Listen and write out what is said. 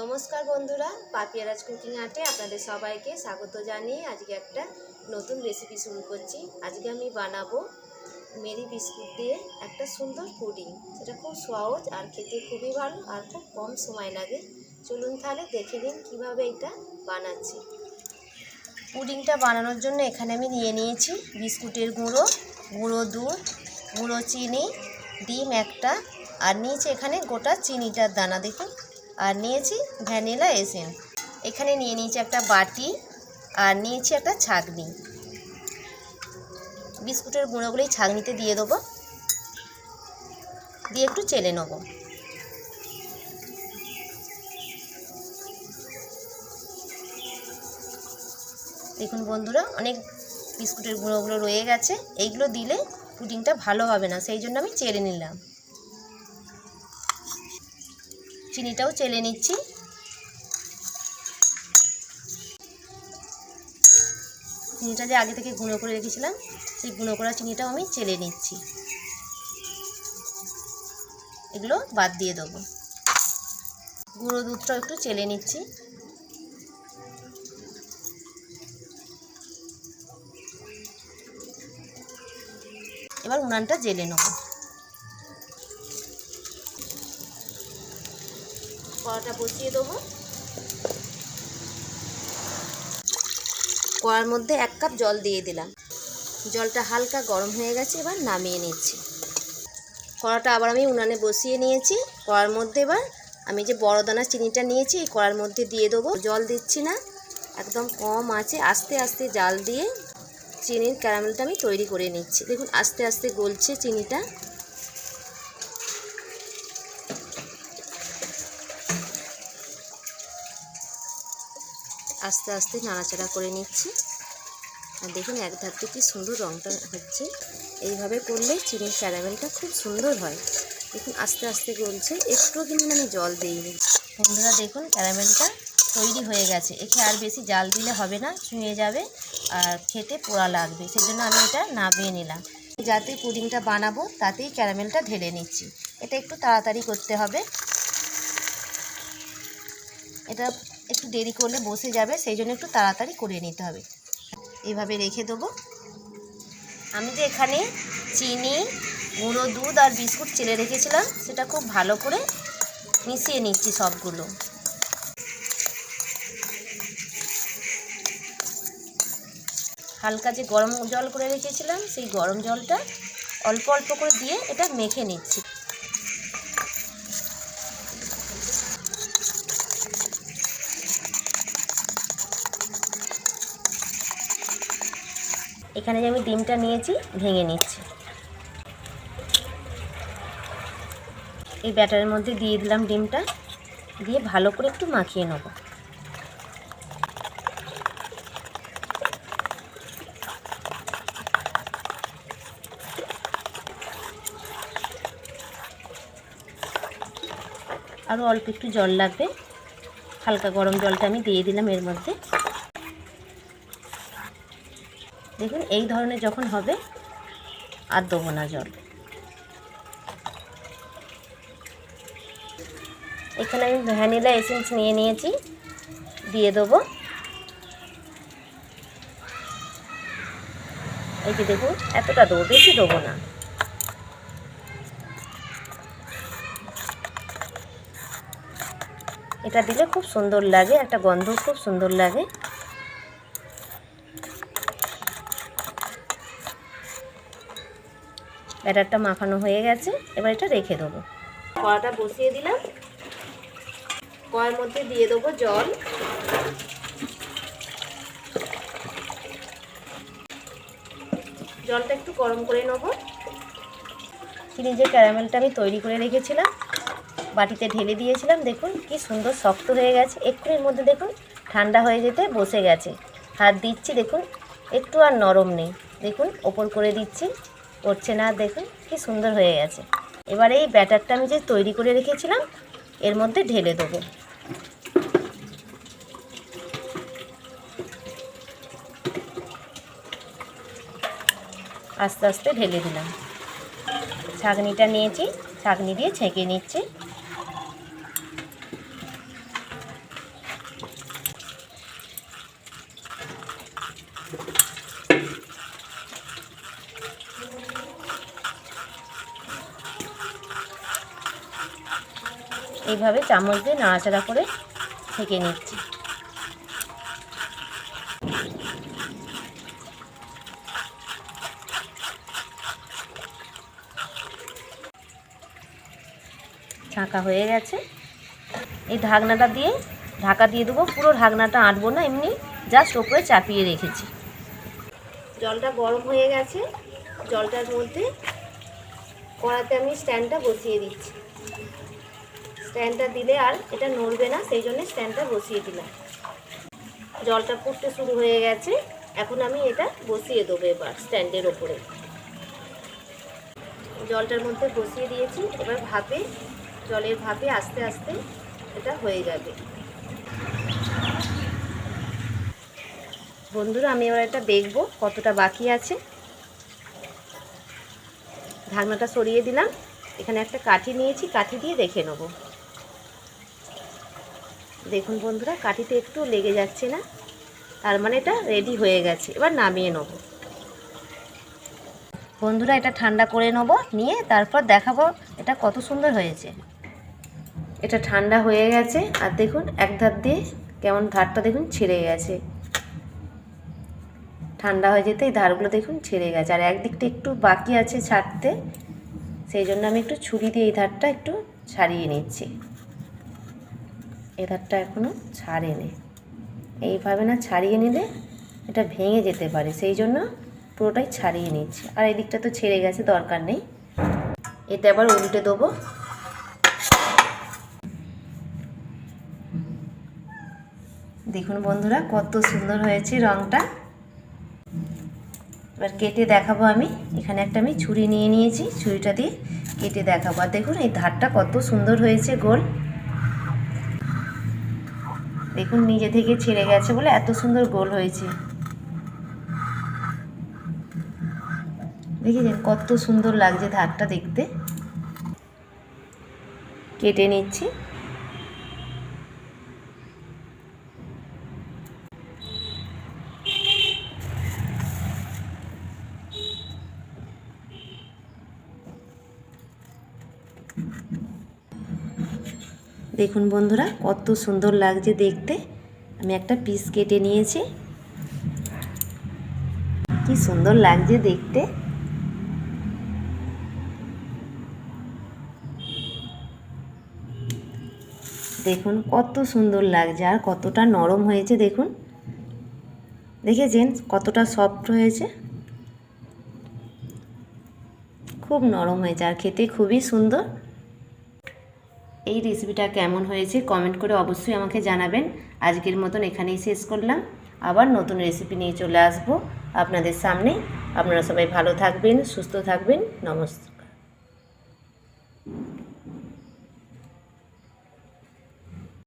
নমস্কার বন্ধুরা পাপিয়ারাজ কুকিং আর্টে আপনাদের সবাইকে স্বাগত জানিয়ে আজকে একটা নতুন রেসিপি শুরু করছি। আজকে আমি বানাবো মেরি বিস্কুট দিয়ে একটা সুন্দর পুডিং। সেটা খুব সহজ আর খেতে খুবই ভালো আর খুব কম সময় লাগে। চলুন তাহলে দেখে নিন কীভাবে এটা বানাচ্ছি। পুডিংটা বানানোর জন্য এখানে আমি নিয়ে নিয়েছি বিস্কুটের গুঁড়ো গুঁড়ো দুধ, গুঁড়ো চিনি, ডিম একটা, আর নিয়েছি এখানে গোটা চিনিটার দানা। দেখুন আর নিয়েছি ভ্যানিলা এসেন। এখানে নিয়ে নিয়েছি একটা বাটি আর নিয়েছি একটা ছাগনি বিস্কুটের গুঁড়োগুলোই ছাগনিতে দিয়ে দেবো। দিয়ে একটু চেলে নেব। দেখুন বন্ধুরা, অনেক বিস্কুটের গুঁড়োগুলো রয়ে গেছে। এইগুলো দিলে পুডিংটা ভালো হবে না, সেই জন্য আমি চেলে নিলাম। চিনিটাও চেলে নিচ্ছি। চিনিটা যে আগে থেকে গুঁড়ো করে রেখেছিলাম, সেই গুঁড়ো করা চিনিটাও আমি চেলে নিচ্ছি। এগুলো বাদ দিয়ে দেবো। গুঁড়ো দুধটাও একটু চেলে নিচ্ছি। এবার উনানটা জেলে নেব। কড়াটা বসিয়ে দেবো। কড়ার মধ্যে এক কাপ জল দিয়ে দিলাম। জলটা হালকা গরম হয়ে গেছে, এবার নামিয়ে নিচ্ছি। কড়াটা আবার আমি উনানে বসিয়ে নিয়েছি। কড়ার মধ্যে এবার আমি যে বড় দানা চিনিটা নিয়েছি, এই কড়ার মধ্যে দিয়ে দেবো। জল দিচ্ছি না, একদম কম আছে। আস্তে আস্তে জাল দিয়ে চিনির ক্যারামেলটা আমি তৈরি করে নিচ্ছি। দেখুন, আস্তে আস্তে গলছে চিনিটা। আস্তে আস্তে নাড়াচাড়া করে নিচ্ছি। আর দেখুন, এক ধারতে কি সুন্দর রঙটা হচ্ছে। এইভাবে করলে চিনির ক্যারামেলটা খুব সুন্দর হয়। দেখুন, আস্তে আস্তে গলছে। একটুও কিন্তু আমি জল দিইনি। বন্ধুরা, দেখুন, ক্যারামেলটা তৈরি হয়ে গেছে। একে আর বেশি জাল দিলে হবে না, ছুঁয়ে যাবে আর খেতে পোড়া লাগবে। সেই জন্য আমি এটা নামিয়ে নিলাম। যাতে পুডিংটা বানাবো, তাতেই ক্যারামেলটা ঢেলে নিচ্ছি। এটা একটু তাড়াতাড়ি করতে হবে। এটা একটু দেরি করলে বসে যাবে, সেই জন্য একটু তাড়াতাড়ি করে নিতে হবে। এইভাবে রেখে দেবো। আমি যে এখানে চিনি, গুঁড়ো দুধ আর বিস্কুট চেলে রেখেছিলাম, সেটা খুব ভালো করে মিশিয়ে নিচ্ছি সবগুলো। হালকা যে গরম জল করে রেখেছিলাম, সেই গরম জলটা অল্প অল্প করে দিয়ে এটা মেখে নিচ্ছি। এখানে যে আমি ডিমটা নিয়েছি, ভেঙে নিচ্ছি। এই ব্যাটারের মধ্যে দিয়ে দিলাম ডিমটা, দিয়ে ভালো করে একটু মাখিয়ে নেব। আরও অল্প একটু জল লাগবে। হালকা গরম জলটা আমি দিয়ে দিলাম এর মধ্যে। দেখুন, এই ধরনের যখন হবে, আর দেবো না জল। এখানে আমি ভ্যানিলা এসেন্স নিয়ে নিয়েছি, দিয়ে দেবো। এই যে দেখুন, এতটা দেবো, বেশি দেবো না। এটা দিলে খুব সুন্দর লাগে, একটা গন্ধ খুব সুন্দর লাগে। ব্যাটারটা মাখানো হয়ে গেছে এবার এটা রেখে দেবো। কড়াটা বসিয়ে দিলাম। কড়ার মধ্যে দিয়ে দেবো জল। জলটা একটু গরম করে নেব। চিনি যে ক্যারামেলটা আমি তৈরি করে রেখেছিলাম বাটিতে ঢেলে দিয়েছিলাম। দেখুন কি সুন্দর শক্ত হয়ে গেছে। এক্ষুনির মধ্যে দেখুন ঠান্ডা হয়ে যেতে বসে গেছে। হাত দিচ্ছি দেখুন একটু আর নরম নেই। দেখুন ওপর করে দিচ্ছি। করছে না, দেখুন কি সুন্দর হয়ে গেছে। এবার এই ব্যাটারটা আমি যে তৈরি করে রেখেছিলাম, এর মধ্যে ঢেলে দেবো। আস্তে আস্তে ঢেলে দিলাম। ছাঁকনিটা নিয়েছি, ছাঁকনি দিয়ে ছেঁকে নিচ্ছি। এইভাবে চামচ দিয়ে নাড়াচাড়া করে ছেঁকে নিচ্ছি। ছাঁকা হয়ে গেছে। এই ঢাকনাটা দিয়ে ঢাকা দিয়ে দেবো। পুরো ঢাকনাটা আঁটবো না, এমনি জাস্ট ওপরে চাপিয়ে রেখেছি। জলটা গরম হয়ে গেছে। জলটার মধ্যে কড়াতে আমি স্ট্যান্ডটা বসিয়ে দিচ্ছি। স্ট্যান্ডটা দিলে আর এটা নড়বে না, সেই জন্য স্ট্যান্ডটা বসিয়ে দিলাম। জলটা ফুটতে শুরু হয়ে গেছে, এখন আমি এটা বসিয়ে দেবো এবার স্ট্যান্ডের ওপরে। জলটার মধ্যে বসিয়ে দিয়েছি, এবার ভাপে, জলের ভাপে আস্তে আস্তে এটা হয়ে যাবে। বন্ধুরা, আমি এবার এটা দেখব কতটা বাকি আছে। ঢাকনাটা সরিয়ে দিলাম, এখানে একটা কাঠি নিয়েছি, কাঠি দিয়ে দেখে নেব। দেখুন বন্ধুরা, কাঠিতে একটু লেগে যাচ্ছে না। তার মানে এটা রেডি হয়ে গেছে। এবার নামিয়ে নেব। বন্ধুরা, এটা ঠান্ডা করে নেব, নিয়ে তারপর দেখাবো এটা কত সুন্দর হয়েছে। এটা ঠান্ডা হয়ে গেছে, আর দেখুন এক ধার দিয়ে কেমন ধারটা দেখুন ছিঁড়ে গেছে। ঠান্ডা হয়ে যেতে এই ধারগুলো দেখুন ছেড়ে গেছে। আর একদিকটা একটু বাকি আছে ছাড়তে, সেই জন্য আমি একটু ছুরি দিয়ে এই ধারটা একটু ছাড়িয়ে নিচ্ছি। এই ধারটা এখনও ছাড়েনি। এইভাবে না ছাড়িয়ে নিলে এটা ভেঙে যেতে পারে, সেই জন্য পুরোটাই ছাড়িয়ে নিচ্ছি। আর এই দিকটা তো ছেড়ে গেছে, দরকার নেই। এতে আবার উল্টে দেবো। দেখুন বন্ধুরা, কত সুন্দর হয়েছে রঙটা এবার কেটে দেখাবো আমি। এখানে একটা আমি ছুরি নিয়ে নিয়েছি, ছুরিটা দিয়ে কেটে দেখাবো। আর দেখুন, এই ধারটা কত সুন্দর হয়েছে গোল। দেখুন, নিজে থেকে ছেড়ে গেছে বলে এত সুন্দর গোল হয়েছে। দেখেছেন, কত সুন্দর লাগছে ধারটা দেখতে। কেটে নিচ্ছি। দেখুন বন্ধুরা, কত সুন্দর লাগছে দেখতে। আমি একটা পিস কেটে নিয়েছি। কি সুন্দর লাগছে দেখতে। দেখুন, কত সুন্দর লাগছে আর কতটা নরম হয়েছে, দেখুন। দেখেছেন কতটা সফট হয়েছে? খুব নরম হয়েছে আর খেতে খুবই সুন্দর। এই রেসিপিটা কেমন হয়েছে কমেন্ট করে অবশ্যই আমাকে জানাবেন। আজকের মতন এখানেই শেষ করলাম। আবার নতুন রেসিপি নিয়ে চলে আসব আপনাদের সামনে। আপনারা সবাই ভালো থাকবেন, সুস্থ থাকবেন। নমস্কার।